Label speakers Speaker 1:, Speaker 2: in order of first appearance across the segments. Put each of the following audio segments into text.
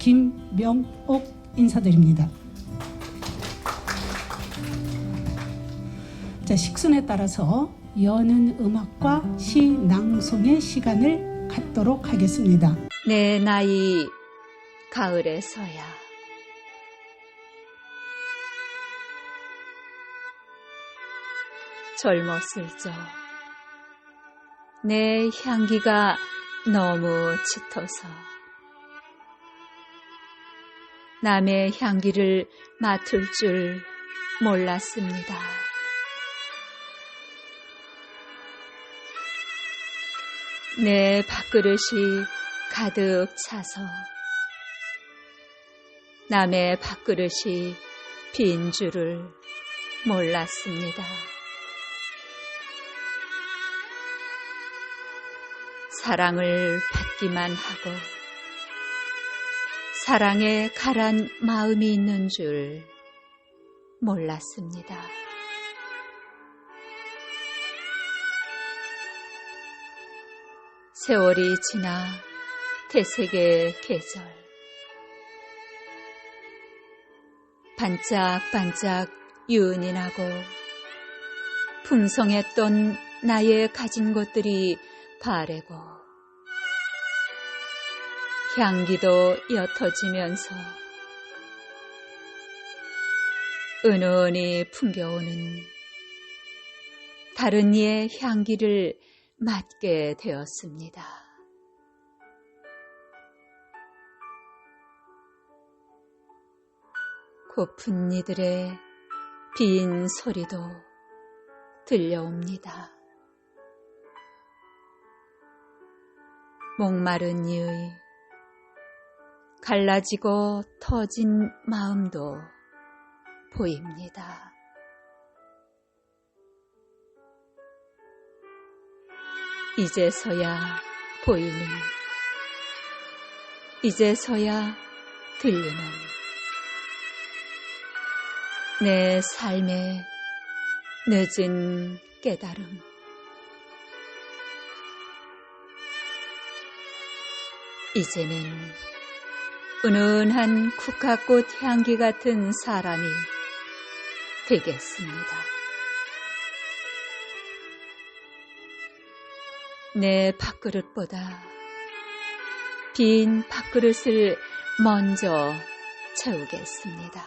Speaker 1: 김명옥 인사드립니다. 자, 식순에 따라서 여는 음악과 시 낭송의 시간을 갖도록 하겠습니다.
Speaker 2: 내 나이 가을에서야 젊었을 적 내 향기가 너무 짙어서 남의 향기를 맡을 줄 몰랐습니다. 내 밥그릇이 가득 차서 남의 밥그릇이 빈 줄을 몰랐습니다. 사랑을 받기만 하고 사랑에 가란 마음이 있는 줄 몰랐습니다. 세월이 지나 태색의 계절 반짝반짝 유은이 나고 풍성했던 나의 가진 것들이 바래고 향기도 옅어지면서 은은히 풍겨오는 다른 이의 향기를 맡게 되었습니다. 고픈 이들의 빈 소리도 들려옵니다. 목마른 이의 갈라지고 터진 마음도 보입니다. 이제서야 보이는, 이제서야 들리는 내 삶의 늦은 깨달음. 이제는 은은한 국화꽃 향기 같은 사람이 되겠습니다. 내 밥그릇보다 빈 밥그릇을 먼저 채우겠습니다.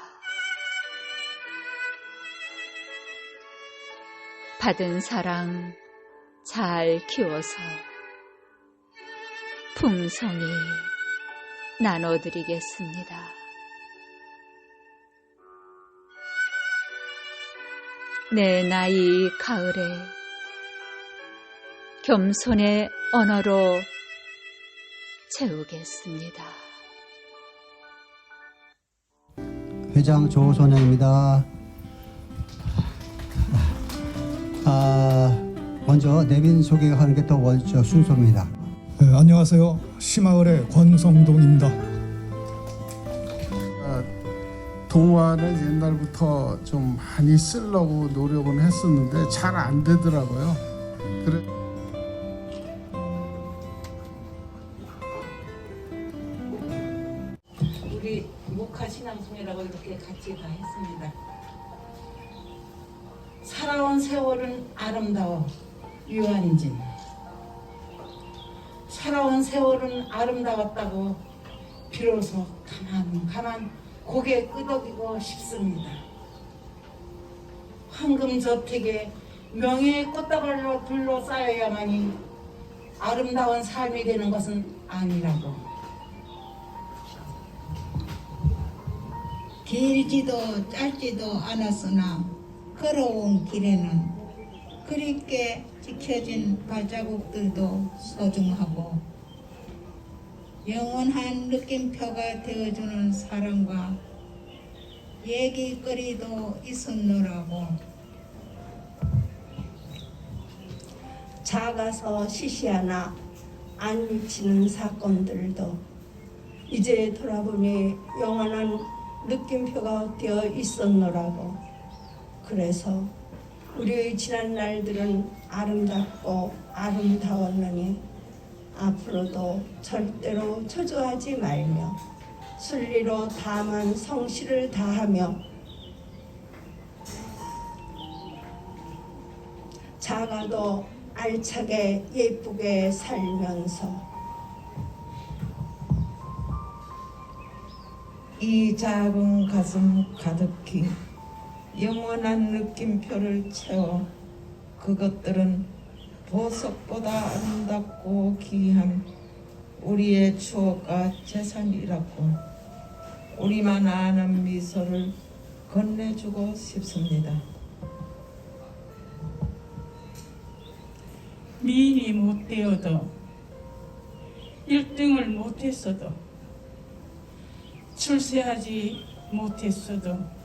Speaker 2: 받은 사랑 잘 키워서 풍성히 나눠드리겠습니다. 내 나이 가을에 겸손의 언어로 채우겠습니다.
Speaker 3: 회장 조선영입니다. 아, 먼저 내빈 소개하는 게 더 먼저 순서입니다.
Speaker 4: 네, 안녕하세요. 심마을의 권성동입니다.
Speaker 5: 아, 동화를 옛날부터 좀 많이 쓰려고 노력은 했었는데 잘 안 되더라고요. 그래
Speaker 1: 우리 목화 신앙송이라고 이렇게 같이 다 했습니다. 살아온 세월은 아름다워 유한진. 살아온 세월은 아름다웠다고 비로소 가만 가만 고개 끄덕이고 싶습니다. 황금 저택에 명예의 꽃다발로 둘러싸여야만이 아름다운 삶이 되는 것은 아니라고.
Speaker 6: 길지도 짧지도 않았으나 걸어온 길에는 그립게 지켜진 발자국들도 소중하고 영원한 느낌표가 되어주는 사람과 얘기거리도 있었노라고.
Speaker 7: 작아서 시시하나 안 미치는 사건들도 이제 돌아보니 영원한 느낌표가 되어 있었노라고. 그래서 우리의 지난 날들은 아름답고 아름다웠느니 앞으로도 절대로 초조하지 말며 순리로 다만 성실을 다하며 작아도 알차게 예쁘게 살면서
Speaker 6: 이 작은 가슴 가득히 영원한 느낌표를 채워 그것들은 보석보다 아름답고 귀한 우리의 추억과 재산이라고 우리만 아는 미소를 건네주고 싶습니다.
Speaker 8: 미인이 못 되어도 1등을 못했어도 출세하지 못했어도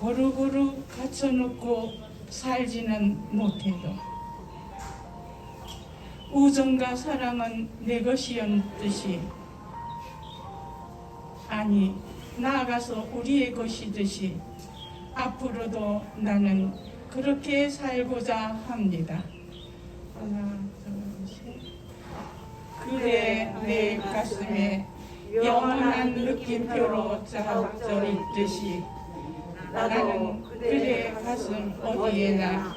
Speaker 8: 고루고루 갖춰놓고 살지는 못해도 우정과 사랑은 내 것이었듯이 아니 나아가서 우리의 것이듯이 앞으로도 나는 그렇게 살고자 합니다. 하나, 둘, 셋. 그대 내 가슴에 영원한 느낌표로 작업져 있듯이 나는 그대 가슴 어디에나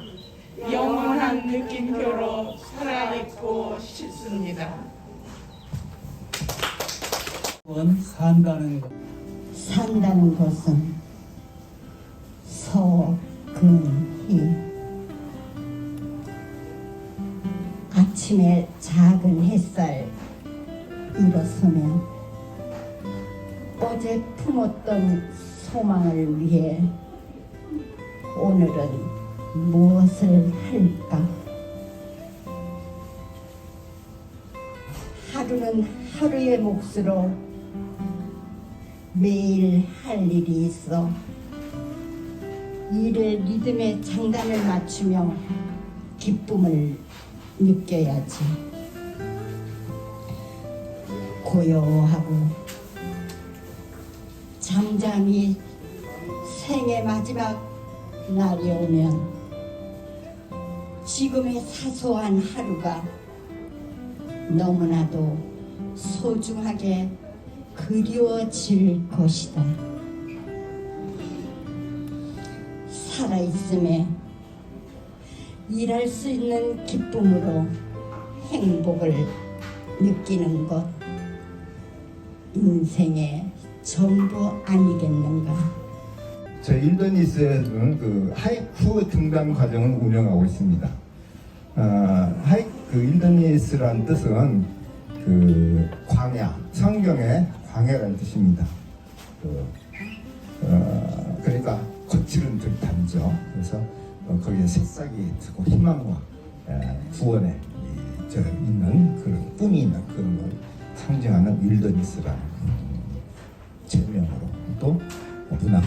Speaker 8: 영원한 느낌표로 살아있고 싶습니다.
Speaker 3: 원 산다는 것.
Speaker 7: 산다는 것은 서근희 아침에 작은 햇살 일어서면 어제 품었던 소망을 위해 오늘은 무엇을 할까? 하루는 하루의 몫으로 매일 할 일이 있어 일의 리듬에 장단을 맞추며 기쁨을 느껴야지 고요하고 잠잠히 생의 마지막 날이 오면 지금의 사소한 하루가 너무나도 소중하게 그리워질 것이다. 살아있음에 일할 수 있는 기쁨으로 행복을 느끼는 것 인생의 전부 아니겠는가.
Speaker 9: 저희 일더니스에서는 그 하이쿠 등단 과정을 운영하고 있습니다. 어, 하이 그 일더니스란 뜻은 그 광야, 성경의 광야라는 뜻입니다. 그, 어, 그러니까 거칠은 들단죠. 그래서 어, 거기에 새싹이 있고 희망과 에, 구원에 이, 저 있는 그런 꿈이 있는 그런 걸 상징하는 일더니스라는 음, 제명으로 또 문화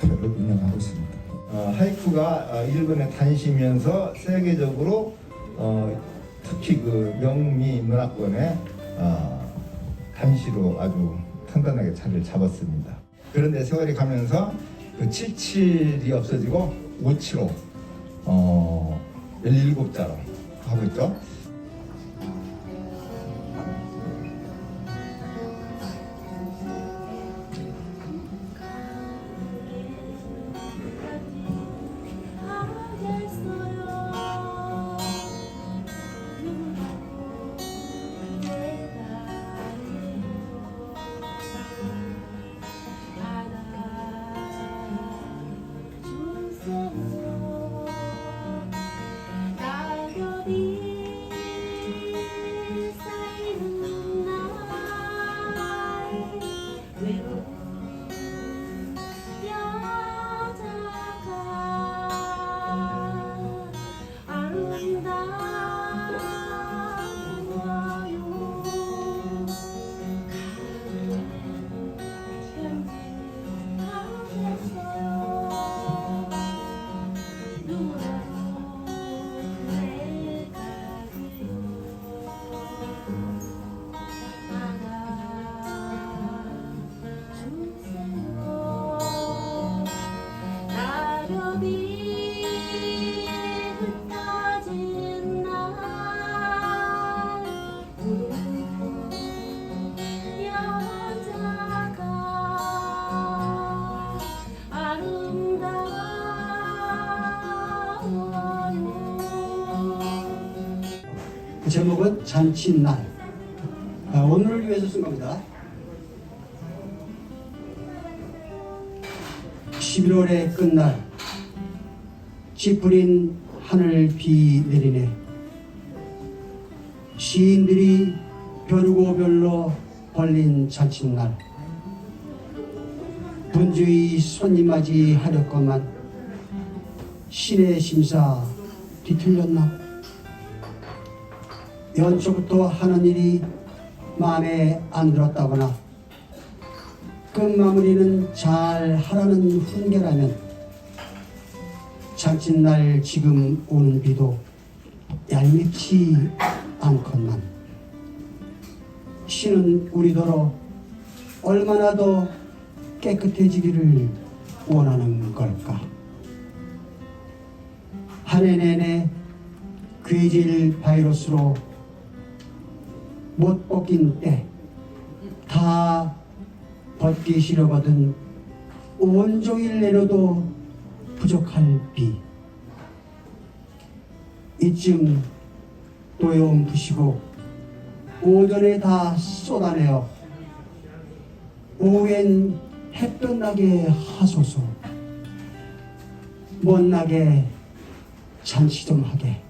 Speaker 9: 표를 운영하고 있습니다. 어, 하이쿠가 어, 일본에 다니시면서 세계적으로 어, 특히 그 영미 문화권의 어, 단시로 아주 탄탄하게 자리를 잡았습니다. 그런데 세월이 가면서 그 77이 없어지고 57로 어, 17자로 하고 있죠.
Speaker 10: Oh.
Speaker 3: 그 제목은 잔칫날. 아, 오늘을 위해서 쓴 겁니다. 11월의 끝날 찌푸린 하늘 비 내리네 시인들이 벼르고 별로 벌린 잔칫날 분주히 손님 맞이 하렸건만 신의 심사 뒤틀렸나 연초부터 하는 일이 마음에 안 들었다거나 끝 마무리는 잘 하라는 훈계라면 잔칫날 지금 오는 비도 얄밉지 않건만 신은 우리더러 얼마나 더 깨끗해지기를 원하는 걸까? 한 해 내내 괴질 바이러스로 못 벗긴 때다 벗기 싫어거든 온종일 내려도 부족할 비. 이쯤 도여움 부시고 오전에 다 쏟아내어 오후엔 햇볕 나게 하소서. 못나게 잔치 좀 하게